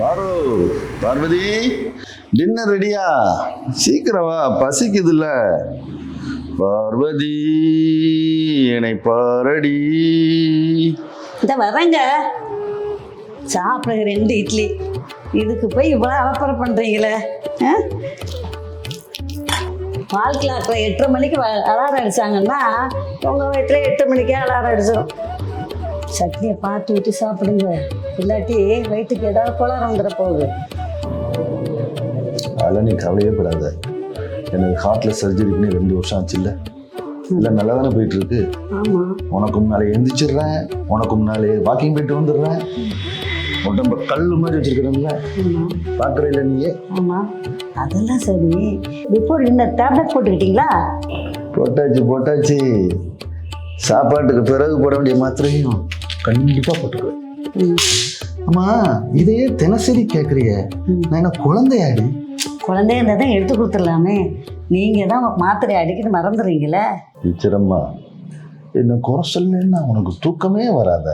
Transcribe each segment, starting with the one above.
பாரு பார்வதி டின்னர் ரெடியா சீக்கிரம் வா பசிக்குதுல்ல. பார்வதி என்னை பாரடி. இந்த வரேங்க சாப்பிடுங்க ரெண்டு இட்லி. இதுக்கு போய் இவ்வளோ அலப்பறை பண்ணுறீங்களே ஆ? பால் கிளாக்கில் எட்டரை மணிக்கு வ- அலாரம் அடித்தாங்கன்னா உங்கள் வீட்டில் எட்டு மணிக்கே அலாரம் அடிச்சிடும் சட்னியை பார்த்து விட்டு சாப்பிடுங்க. இல்லாட்டி வயிற்றுக்கு ஏதாவது குளம் வந்துட போகுது. அதெல்லாம் நீ கவலையே படாத. எனக்கு ஹார்ட்ல சர்ஜரி பண்ணி ரெண்டு வருஷம் ஆச்சு இல்லை. இல்லை நல்லா தானே போயிட்டு இருக்கு உனக்கு முன்னாலே எந்திரிச்சிடுறேன். உனக்கு முன்னாலே வாக்கிங் போயிட்டு வந்துடுறேன். உடம்ப கல் மாதிரி வச்சிருக்கிறேன்ல. ஆமாம் பார்க்குறீல நீயே. ஆமாம் அதெல்லாம் சரி. பிஃபோர் இந்த டேப்லெட் போட்டுக்கிட்டீங்களா? போட்டாச்சு போட்டாச்சு. சாப்பாட்டுக்கு பிறகு போட வேண்டிய மாத்திரையும் கண்டிப்பாக போட்டுக்குவேன். அம்மா இதையே தினசரி கேட்குறிய நான் என்ன குழந்தையாடி? குழந்தைய இருந்தால் தான் எடுத்து கொடுத்துடலாமே. நீங்கள் தான் மாத்திரை அடிக்கடி மறந்துடுறீங்களே? டீச்சரம்மா என்ன குறை சொல்லலைன்னா உனக்கு தூக்கமே வராத.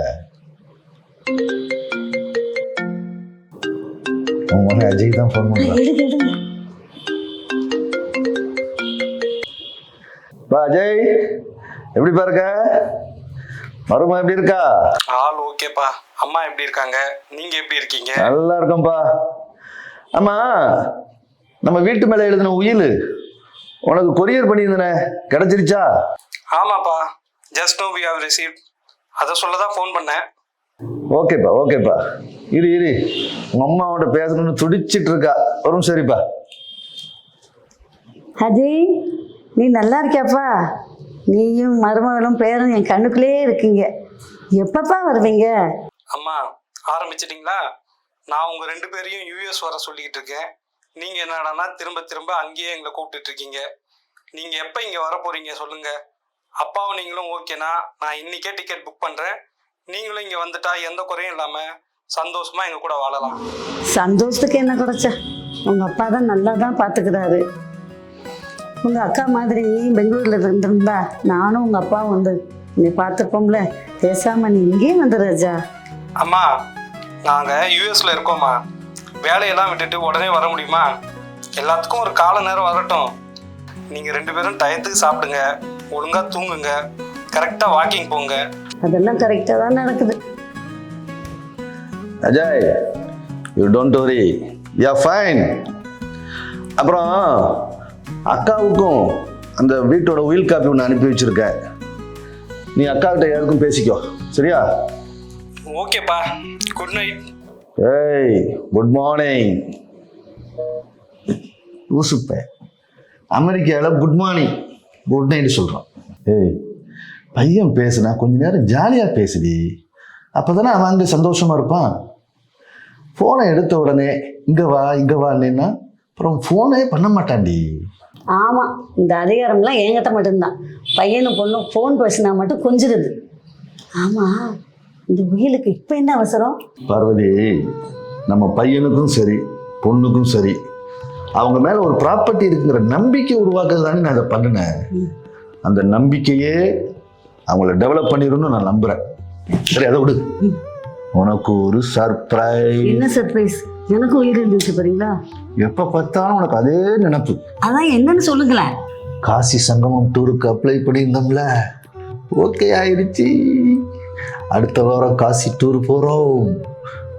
உன் மகன் அஜய் தான் ஃபோன் பண்ணுறான் பா அஜய். எப்படி பாருங்க மருமா எப்படி இருக்கா? ஆள் ஓகேப்பா. அம்மா எப்படி இருக்காங்க? நீங்க எப்படி இருக்கீங்க? நல்லா இருக்கோம்ப்பா. ஆமா நம்ம வீட்டு மேலே எழுதின உயில். உனக்கு கொரியர் பண்ணியிருந்தனே. கிடைச்சிருச்சா? ஆமாப்பா. Just know we have receive அதை சொல்ல தான் ஃபோன் பண்ணேன். ஓகேப்பா ஓகேப்பா. இரு இரு. உங்க அம்மாவோட பேசணும்னு துடிச்சிட்டு இருக்கா. வரும் சரிப்பா. அஜய் நீ நல்லா இருக்கியாப்பா? நீயும் மருமகளும் பேரும் என் கண்ணுக்குள்ளேயே இருக்கீங்க. எப்பப்பா வருவீங்க? அம்மா ஆரம்பிச்சிட்டிங்களா? நான் உங்க ரெண்டு பேரையும் யூஎஸ் வர சொல்லிக்கிட்டு இருக்கேன். நீங்க என்னடான்னா திரும்ப திரும்ப அங்கேயே எங்களை கூப்பிட்டுட்டு இருக்கீங்க. நீங்க எப்போ இங்க வர போறீங்க சொல்லுங்க. அப்பாவும் நீங்களும் ஓகேனா நான் இன்னைக்கே டிக்கெட் புக் பண்றேன். நீங்களும் இங்க வந்துட்டா எந்த குறையும் இல்லாம சந்தோஷமா எங்க கூட வாழலாம். சந்தோஷத்துக்கு என்ன குறைச்ச? உங்கள் அப்பா தான் நல்லா தான் பார்த்துக்கிறாரு உங்கள் அக்கா மாதிரி பெங்களூரில் இருந்திருந்தா நானும் உங்கள் அப்பாவும் வந்து நீ பார்த்துப்போம்ல பேசாமல் நீ இங்கேயே வந்து ராஜா. அம்மா நாங்க யூஎஸ்ல இருக்கோம்மா. வேலையெல்லாம் விட்டுட்டு உடனே வர முடியுமா? எல்லாத்துக்கும் ஒரு கால நேரம் வரட்டும். நீங்க ரெண்டு பேரும் டயத்துக்கு சாப்பிடுங்க. ஒழுங்கா தூங்குங்க. கரெக்டா வாக்கிங் போங்க. அதெல்லாம் கரெக்டாக தான் நடக்குது. Ajay you don't worry yeah fine அப்புறம் அக்காவுக்கும் அந்த வீட்டோட உயில் காப்பி ஒன்று அனுப்பி வச்சிருக்கேன். நீ அக்காக்கிட்ட யாருக்கும் பேசிக்கோ. சரியா? ஓகேப்பா. குட் நைட் ஏய் குட் மார்னிங் ஊசுப்ப. அமெரிக்காவில் குட் மார்னிங் குட் நைட் சொல்கிறான் ஏய் பையன் பேசுனா கொஞ்ச நேரம் ஜாலியாக பேசுடி. அப்போ தானே அவன் அங்கே சந்தோஷமாக இருப்பான். ஃபோனை எடுத்த உடனே இங்கே வா இங்கே வான்னா அப்புறம் ஃபோனே பண்ண மாட்டான்டி. ஆமாம் இந்த அதிகாரம்லாம் என்கிட்ட மட்டும்தான். பையனும் பொண்ணும் ஃபோன் பேசினா மட்டும் கொஞ்சிருது. ஆமாம் இந்த உயிலுக்கு இப்போ என்ன அவசரம்? பார்வதி நம்ம பையனுக்கும் சரி பொண்ணுக்கும் சரி அவங்க மேலே ஒரு ப்ராப்பர்ட்டி இருக்குங்கிற நம்பிக்கை உருவாக்குறது தானே நான் அதை பண்ணினேன். அந்த நம்பிக்கையே அவங்கள டெவலப் பண்ணிடும்னு நான் நம்புகிறேன் சரி அதை விடு. உனக்கு ஒரு சர்ப்ரைஸ் என்ன சர்ப்ரைஸ் எனக்கும் உயிர் இருந்துச்சு பாருங்களா எப்போ பார்த்தாலும் உனக்கு அதே நினப்பு. அதான் என்னன்னு சொல்லுங்களேன். காசி சங்கமம் டூருக்கு அப்ளை பண்ணியிருந்தோம்ல. ஓகே ஆயிடுச்சு. அடுத்த வாரம் காசி டூர் போகிறோம்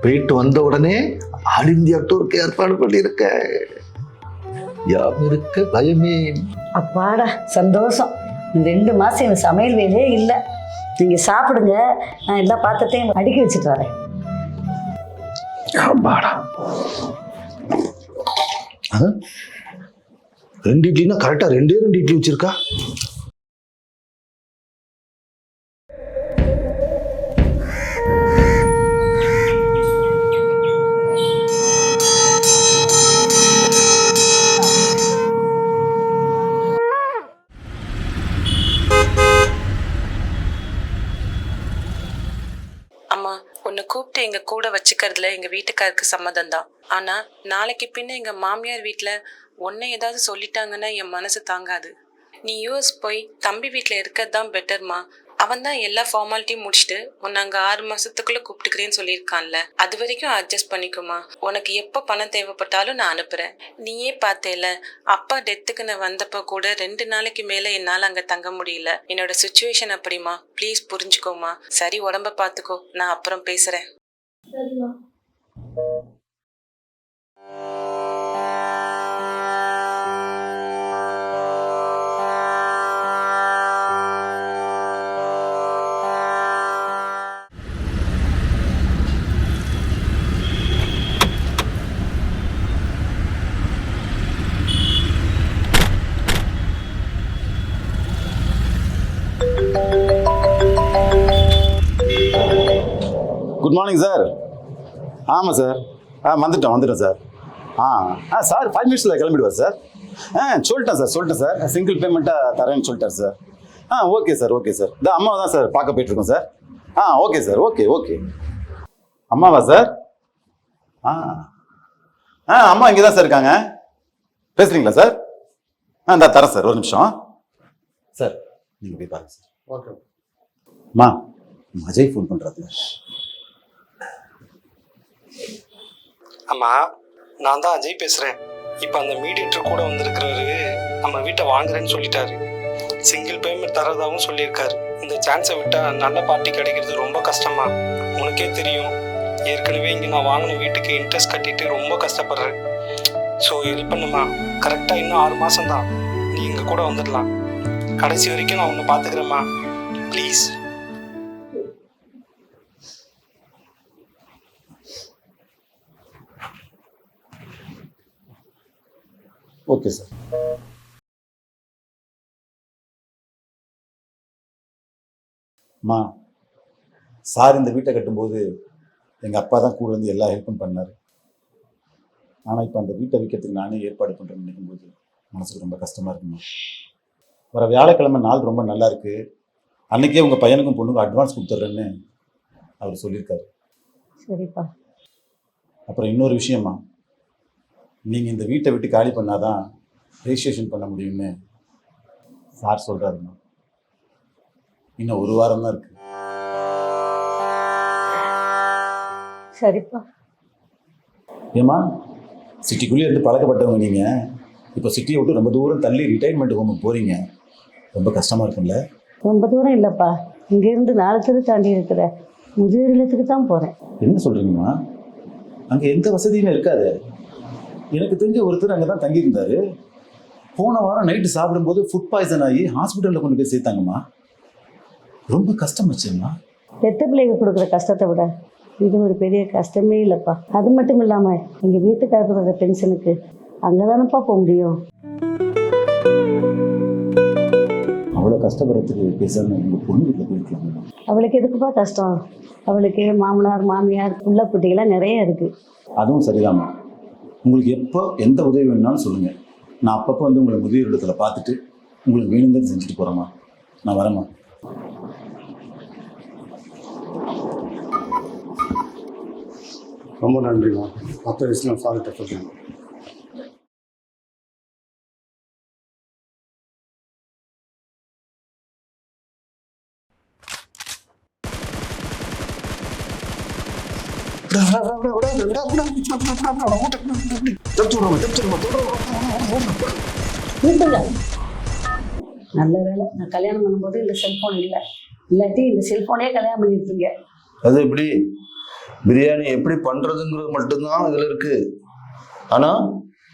போயிட்டு வந்த உடனே ஆல் இந்தியா டூருக்கு ஏற்பாடு பண்ணியிருக்கேன் யாம் இருக்க? பயமே. அப்பாடா சந்தோஷம். ரெண்டு மாதம் எனக்கு சமையல் வேலையே இல்லை. நீங்கள் சாப்பிடுங்க. நான் எல்லா பாத்திரத்தையும் அடுக்கி வச்சுட்டு வரேன். ஆமாடா ஆ? ரெண்டு இட்லினா கரெக்டாக ரெண்டே ரெண்டு இட்லி வச்சிருக்கா வீட்டுக்காருக்கு சம்மதம் தான் ஆனா நாளைக்கு பின்ன எங்க மாமியார் வீட்டுல உன்னை ஏதாவது சொல்லிட்டாங்கன்னா என் மனசு தாங்காது. நீ யூஎஸ் போய் தம்பி வீட்டில் இருக்கிறது தான் பெட்டர்மா அவன் தான் எல்லா ஃபார்மாலிட்டியும் முடிச்சுட்டு உன்னை அங்கே ஆறு மாசத்துக்குள்ள கூப்பிட்டுக்கிறேன்னு சொல்லியிருக்கான்ல. அது வரைக்கும் அட்ஜஸ்ட் பண்ணிக்குமா? உனக்கு எப்போ பணம் தேவைப்பட்டாலும் நான் அனுப்புறேன். நீயே பார்த்தேல அப்பா டெத்துக்கு நான் வந்தப்ப கூட ரெண்டு நாளைக்கு மேல என்னால அங்க தங்க முடியல. என்னோட சுச்சுவேஷன் அப்படிமா ப்ளீஸ் புரிஞ்சுக்கோமா சரி உடம்ப பார்த்துக்கோ நான் அப்புறம் பேசுறேன். குட் மார்னிங் சார் ஆமாம் சார். ஆ வந்துட்டோம் வந்துட்டோம் சார். ஆ ஆ சார் ஃபைவ் மினிட்ஸில் கிளம்பிடுவார் சார். ஆ சொல்லிட்டேன் சார் சொல்லிட்டேன் சார். சிங்கிள் பேமெண்ட்டாக தரேன்னு சொல்லிட்டார் சார். ஆ ஓகே சார் ஓகே சார். இந்த அம்மாவை தான் சார் பார்க்க போயிட்டுருக்கோம் சார். ஆ ஓகே சார் ஓகே ஓகே அம்மாவா சார்? ஆ. ஆ அம்மா இங்கே தான் சார் இருக்காங்க. பேசுகிறீங்களா சார்? ஆ இந்த தரேன் சார் ஒரு நிமிஷம். சார் நீங்கள் போய் பாருங்க சார். ஓகே அம்மா அஜய் ஃபோன் பண்ணுறாருல அம்மா நான் தான் அஜய் பேசுகிறேன் இப்போ அந்த மீடியேட்டர் கூட வந்திருக்கிறவரு நம்ம வீட்டை வாங்குறேன்னு சொல்லிட்டாரு. சிங்கிள் பேமெண்ட் தரதாகவும் சொல்லியிருக்காரு. இந்த சான்ஸை விட்டால் நல்ல பார்ட்டி கிடைக்கிறது ரொம்ப கஷ்டமா? உனக்கே தெரியும். ஏற்கனவே இங்கே நான் வாங்கின வீட்டுக்கு இன்ட்ரெஸ்ட் கட்டிட்டு ரொம்ப கஷ்டப்படுறேன். ஸோ ஹெல்ப் பண்ணுமா கரெக்டாக இன்னும் ஆறு மாதம் தான் நீ எங்கள் கூட வந்துடலாம். கடைசி வரைக்கும் நான் உன்னை பார்த்துக்கிறேம்மா. Please okay sir. அம்மா சார் இந்த வீட்டை கட்டும்போது எங்கள் அப்பா தான் கூட இருந்து எல்லா ஹெல்ப்பும் பண்ணார். ஆனால் இப்போ அந்த வீட்டை விற்கிறதுக்கு நானே ஏற்பாடு பண்ணுறேன்னு நினைக்கும்போது மனசுக்கு ரொம்ப கஷ்டமாக இருக்குமா வர வியாழக்கிழமை நாள் ரொம்ப நல்லா இருக்கு. அன்னைக்கே உங்கள் பையனுக்கும் பொண்ணுக்கும் அட்வான்ஸ் கொடுத்துட்றேன்னு அவர் சொல்லியிருக்காரு. சரிப்பா. அப்புறம் இன்னொரு விஷயமா நீங்கள் இந்த வீட்டை விட்டு காலி பண்ணாதான் ரெஜிஸ்ட்ரேஷன் பண்ண முடியும்னு சார் சொல்கிறாருமா இன்னும் ஒரு வாரம் தான் இருக்கு. சரிப்பா. ஏமா சிட்டிக்குள்ளேயே இருந்து பழக்கப்பட்டவங்க நீங்கள் இப்போ சிட்டியை விட்டு ரொம்ப தூரம் தள்ளி ரிட்டைர்மெண்ட் ஹோமுக்கு போகிறீங்க ரொம்ப கஷ்டமாக இருக்கும்ல? ரொம்ப தூரம் இல்லைப்பா. இங்கேருந்து நாலு தெரு தாண்டி இருக்கிற முதியோர் இல்லத்துக்கு தான் போகிறேன் என்ன சொல்கிறீங்கம்மா அங்கே எந்த வசதியுமே இருக்காது. எனக்கு தெரிஞ்ச ஒருத்தர் அங்கே தான் தங்கியிருந்தாரு. போன வாரம் நைட்டு சாப்பிடும்போது ஃபுட் பாய்சன் ஆகி ஹாஸ்பிட்டலில் கொண்டு போய் சேர்த்தாங்கம்மா. ரொம்ப கஷ்டமாச்சும்மா பெத்த பிள்ளைங்க கொடுக்குற கஷ்டத்தை விட இது ஒரு பெரிய கஷ்டமே இல்லைப்பா. அது மட்டும் இல்லாமல் எங்கள் வீட்டுக்காரரோட பென்ஷனுக்கு அங்கே தானேப்பா போக முடியும்? அவ்வளோ கஷ்டப்படுறதுக்கு பேசாமல் உங்கள் பொண்ணு வீட்டில் போயிருக்கலாமா? அவளுக்கு எதுக்குப்பா கஷ்டம்? அவளுக்கு மாமனார் மாமியார் புள்ள குட்டிகள்லாம் நிறைய இருக்குது அதுவும் சரிதாம்மா. உங்களுக்கு எப்போ எந்த உதவி வேணும்னாலும் சொல்லுங்கள் நான் அப்பப்போ வந்து உங்களை முதியோர் இடத்துல பார்த்துட்டு உங்களுக்கு வேணுங்கிறது செஞ்சுட்டு போகிறேம்மா நான் வரேம்மா. ரொம்ப நன்றிம்மா. மற்ற விஷயம் சார்கிட்ட சொல்லுங்க நல்ல வேலை. நான் கல்யாணம் பண்ணும்போது இந்த செல்ஃபோன் இல்லை. இல்லாட்டி இந்த செல்ஃபோனே கல்யாணம் பண்ணியிருப்பீங்க. அது எப்படி? பிரியாணி எப்படி பண்றதுங்கிறது மட்டும்தான் இதுல இருக்கு. ஆனா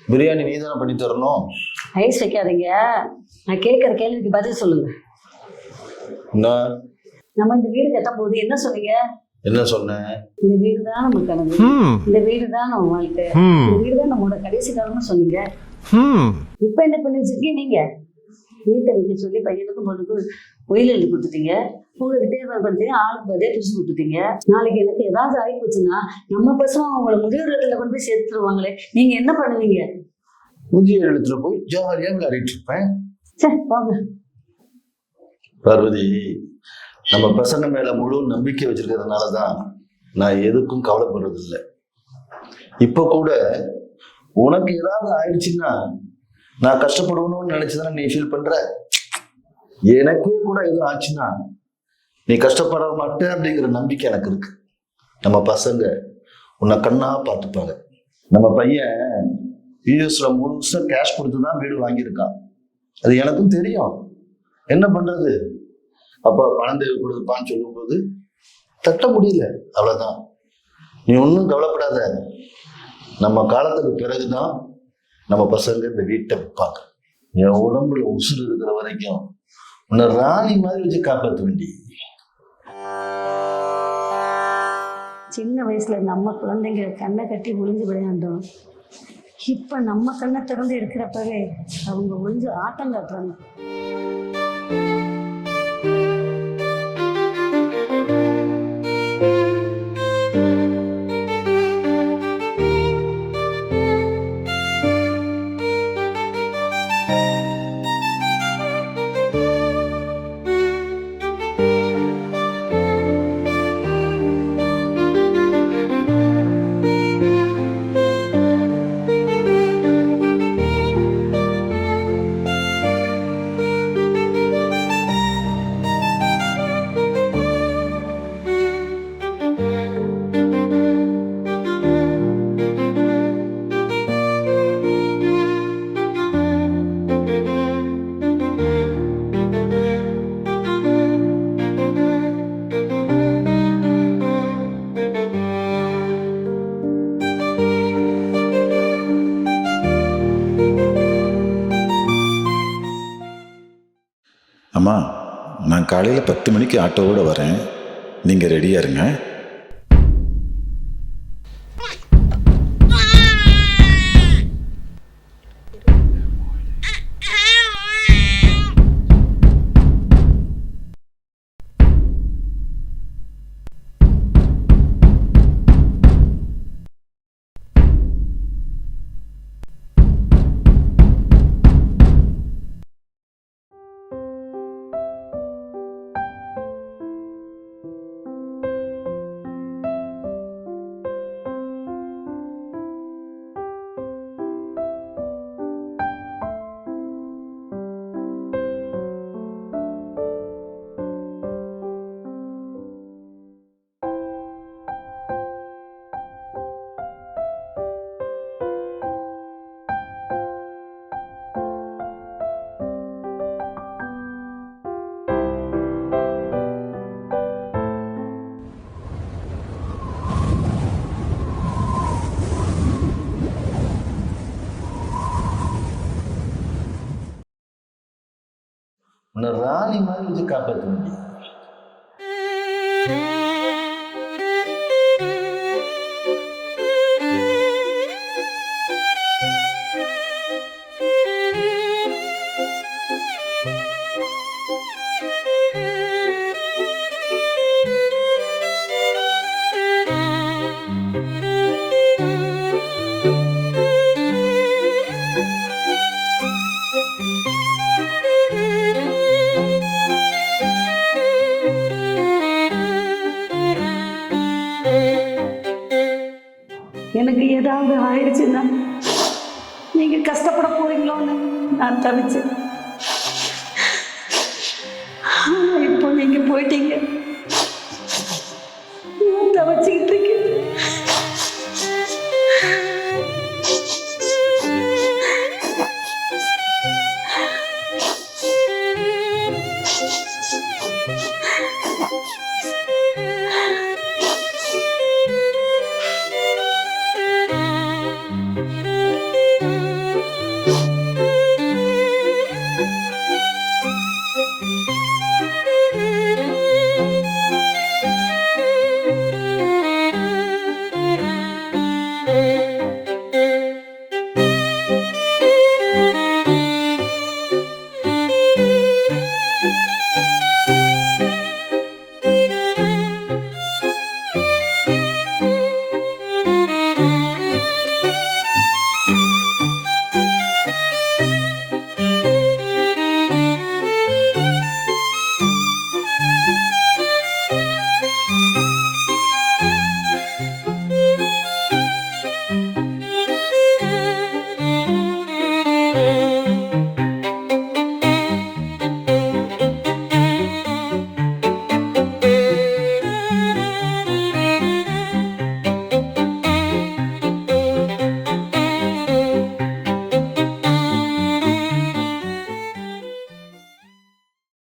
பிரியாணி நீ தானே பண்ணி தரணும்? ஐஸ் வைக்காதீங்க. நான் கேட்குற கேள்விக்கு பதில் சொல்லுங்க. என்ன? நம்ம இந்த வீடு கட்டும் போது என்ன சொன்னீங்க? என்ன சொன்னேன் இந்த வீடு தான் நம்ம கனவு. இந்த வீடு தான் நம்ம வாழ்க்கை. இந்த வீடு தான் நம்மளோட கடைசி காலம்னு சொன்னீங்க. இப்போ என்ன பண்ணி வச்சிருக்கீங்க நீங்க? வீட்டை வைக்க சொல்லி பையனுக்கும் பொண்ணுக்கும் உயில் எழுதி கொடுத்துட்டீங்க. உங்ககிட்டே பண்ணுறீங்க ஆளுக்கு பதிலே பிரிச்சு கொடுத்துட்டீங்க. நாளைக்கு எனக்கு ஏதாவது ஆகி போச்சுன்னா நம்ம பசங்க அவங்கள முதியோர் இடத்துல கொண்டு போய் சேர்த்துருவாங்களே. நீங்க என்ன பண்ணுவீங்க? முதிய இடத்துல போய் ஜாலியா விளையாடிட்டு இருப்பேன் சரி வாங்க. பார்வதி நம்ம பசங்க மேல முழு நம்பிக்கை வச்சிருக்கிறதுனால தான் நான் எதுக்கும் கவலைப்படுறது இல்லை இப்போ கூட உனக்கு ஏதாவது ஆயிடுச்சுன்னா நான் கஷ்டப்படணும்னு நினைச்சுதானே நீ ஃபீல் பண்ற? எனக்கே கூட எதுவும் ஆச்சுன்னா நீ கஷ்டப்பட மாட்டே அப்படிங்கிற நம்பிக்கை எனக்கு இருக்கு. நம்ம பசங்க உன்னை கண்ணா பார்த்துப்பாங்க. நம்ம பையன் யூஎஸ்ல முழுசா கேஷ் கொடுத்து தான் வீடு வாங்கியிருக்கான். அது எனக்கும் தெரியும். என்ன பண்றது? அப்பா பணம் தேவைப்படுதுப்பான்னு சொல்லும்போது தட்ட முடியல. அவ்வளோதான் நீ ஒன்றும் கவலைப்படாத. நம்ம காலத்துக்கு பிறகுதான் நம்ம பசங்க இந்த வீட்டை விற்பாங்க என் உடம்புல உசுறு இருக்கிற வரைக்கும் உன்னை ராணி மாதிரி வச்சு காப்பாற்ற வேண்டி. சின்ன வயசுல நம்ம குழந்தைங்க கண்ணை கட்டி ஒளிஞ்சு விளையாண்டோம். இப்போ நம்ம கண்ணை திறந்து எடுக்கிறப்பவே அவங்க ஒளிஞ்சு ஆட்டம் காட்டுறாங்க. காலையில் பத்து மணிக்கு ஆட்டோவோட வரேன். நீங்கள் ரெடியாக இருங்க. உன்னை ராணி மாதிரி வச்சு காப்பாற்ற முடியும். நான் தவிச்சேன். இப்போ நீங்க போயிட்டீங்க. நான் தவிச்சுக்கிட்டு இருக்கேன்.